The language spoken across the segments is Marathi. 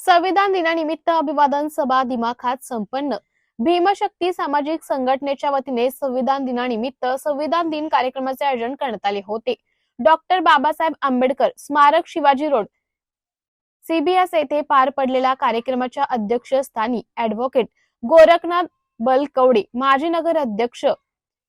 संविधान दिनानिमित्त अभिवादन सभा दिमाखात संपन्न. भीमशक्ती सामाजिक संघटनेच्या वतीने संविधान दिनानिमित्त संविधान दिन कार्यक्रमाचे आयोजन करण्यात आले होते. डॉक्टर बाबासाहेब आंबेडकर स्मारक शिवाजी रोड. सीबीएस येथे पार पडलेल्या कार्यक्रमाच्या अध्यक्षस्थानी ऍडव्होकेट गोरखनाथ बलकवडे माजी नगर अध्यक्ष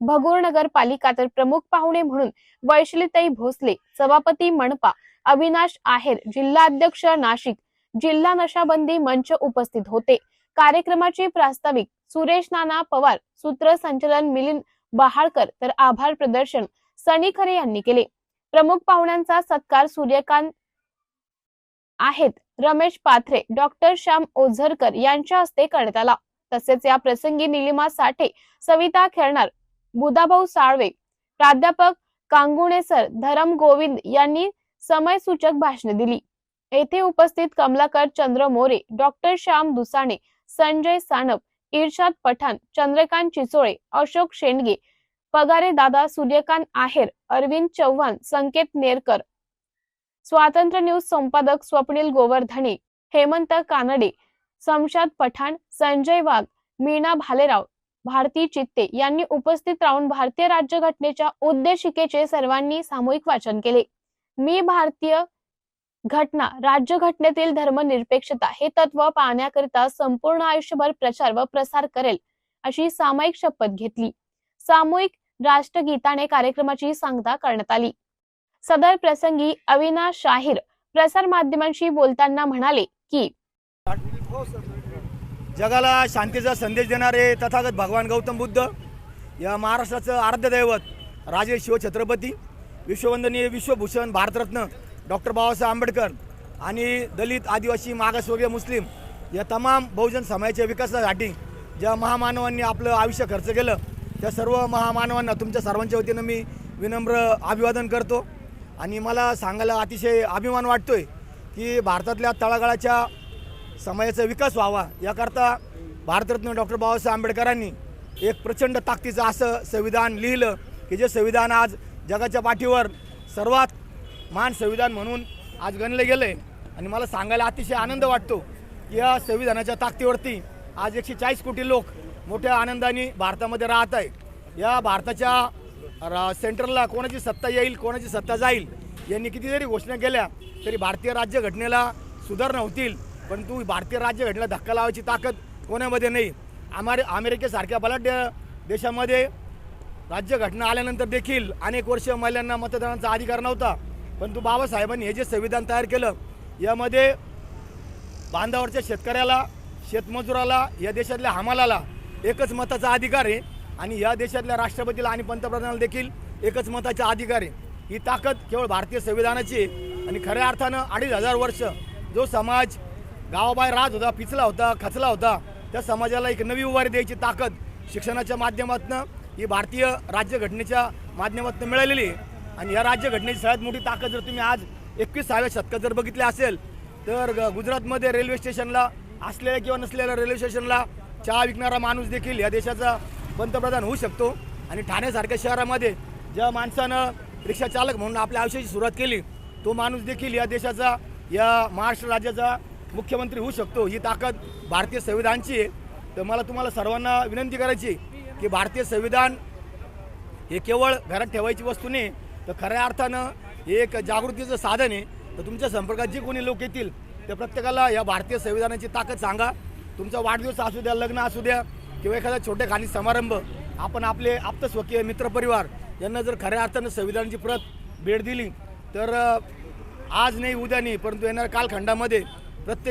भगूर नगरपालिका तर प्रमुख पाहुणे म्हणून वैशलीताई भोसले सभापती मनपा अविनाश आहेर जिल्हाध्यक्ष नाशिक जिल्हा नशाबंदी मंच उपस्थित होते. कार्यक्रमाचे प्रास्ताविक सुरेश नाना पवार सूत्रसंचालन मिलिंद बहाळकर तर आभार प्रदर्शन सनी खरे यांनी केले. प्रमुख पाहुण्यांचा सत्कार सूर्यकांत आहेत. रमेश पाथरे डॉक्टर श्याम ओझरकर यांच्या हस्ते करण्यात आला. तसेच या प्रसंगी निलिमा साठे सविता खेळणार बुधाभाऊ साळवे प्राध्यापक कांगुणे सर धरम गोविंद यांनी समयसूचक भाषणे दिली. येथे उपस्थित कमलाकर चंद्र मोरे डॉक्टर श्याम दुसाणे संजय सानप इर्शाद पठाण चंद्रकांत चिचोळे अशोक शेंडगे पगारे दादा सूर्यकांत आहेर अरविंद चव्हाण संकेत नेरकर. स्वातंत्र्य न्यूज संपादक स्वप्नील गोवर्धने हेमंत कानडे समशाद पठाण संजय वाघ मीना भालेराव भारती चित्ते यांनी उपस्थित राहून भारतीय राज्यघटनेच्या उद्देशिकेचे सर्वांनी सामूहिक वाचन केले. मी भारतीय घटना राज्यघटनेतील धर्मनिरपेक्षता हे तत्व पाहण्याकरिता संपूर्ण आयुष्यभर प्रचार व प्रसार करेल अशी सामायिक शपथ घेतली. सामूहिक राष्ट्रगीताने कार्यक्रमाची सांगता करण्यात आली. सदर प्रसंगी अविनाश शाहीर प्रसार माध्यमांशी बोलताना म्हणाले की जगाला शांतीचा संदेश देणारे तथागत भगवान गौतम बुद्ध या महाराष्ट्राचं आराध्य दैवत राजे शिवछत्रपती विश्ववंदनीय विश्वभूषण भारतरत्न डॉक्टर बाबासाहेब आंबेडकर आणि दलित आदिवासी मागासवर्गीय मुस्लिम या तमाम बहुजन समाजाच्या विकासासाठी ज्या महामानवांनी आपलं आयुष्य खर्च केलं त्या सर्व महामानवांना तुमच्या सर्वांच्या वतीनं मी विनम्र अभिवादन करतो. आणि मला सांगायला अतिशय अभिमान वाटतो आहे की भारतातल्या तळागाळाच्या समाजाचा विकास व्हावा याकरता भारतरत्न डॉक्टर बाबासाहेब आंबेडकरांनी एक प्रचंड ताकदीचं असं संविधान लिहिलं की जे संविधान आज जगाच्या पाठीवर सर्वात मान संविधान म्हणून आज गणलं गेलं. आहे आणि मला सांगायला अतिशय आनंद वाटतो. या संविधानाच्या ताकदीवरती आज एकशे चाळीस कोटी लोक मोठ्या आनंदाने भारतामध्ये राहत आहे या भारताच्या रा सेंट्रलला कोणाची सत्ता येईल कोणाची सत्ता जाईल यांनी किती जरी घोषणा केल्या तरी भारतीय राज्यघटनेला सुधारणा होतील. परंतु भारतीय राज्यघटनेला धक्का लावायची ताकद कोणामध्ये नाही? आमारे अमेरिकेसारख्या बलाढ्य देशामध्ये राज्यघटना आल्यानंतर देखील अनेक वर्ष महिलांना मतदानाचा अधिकार नव्हता. परंतु बाबासाहेबांनी हे जे संविधान तयार केलं यामध्ये बांधावरच्या शेतकऱ्याला शेतमजुराला या देशातल्या हमालाला एकच मताचा अधिकार आहे. आणि या देशातल्या राष्ट्रपतीला आणि पंतप्रधानाला देखील एकच मताचा अधिकार आहे. ही ताकद केवळ भारतीय संविधानाची आहे. आणि खऱ्या अर्थानं अडीच हजार वर्ष जो समाज गावाबाहेर राहत होता पिचला होता खचला होता त्या समाजाला एक नवी उभारी द्यायची ताकद शिक्षणाच्या माध्यमातून ही भारतीय राज्यघटनेच्या माध्यमातून मिळालेली आहे. आणि या राज्यघटनेची सगळ्यात मोठी ताकद जर तुम्ही आज एकविसाव्या शतकात जर बघितले असेल तर ग- गुजरातमध्ये रेल्वे स्टेशनला असलेल्या किंवा नसलेल्या रेल्वे स्टेशनला चहा विकणारा माणूस देखील या देशाचा पंतप्रधान होऊ शकतो. आणि ठाण्यासारख्या शहरामध्ये ज्या माणसानं रिक्षा चालक म्हणून आपल्या आयुष्याची सुरुवात केली तो माणूस देखील या देशाचा या महाराष्ट्र राज्याचा मुख्यमंत्री होऊ शकतो. ही ताकद भारतीय संविधानची आहे. तर मला तुम्हाला सर्वांना विनंती करायची आहे की भारतीय संविधान हे केवळ घरात ठेवायची वस्तू नाही तर खऱ्या अर्थानं हे एक जागृतीचं साधन आहे. तर तुमच्या संपर्कात जे कोणी लोक येतील त्या प्रत्येकाला या भारतीय संविधानाची ताकद सांगा. तुमचा वाढदिवस असू द्या लग्न असू द्या किंवा एखादा छोटे खाणी समारंभ आपण आपले आप्तस्वकीय मित्रपरिवार यांना जर खऱ्या अर्थानं संविधानाची प्रत भेट दिली तर आज नाही उद्या नाही परंतु येणाऱ्या कालखंडामध्ये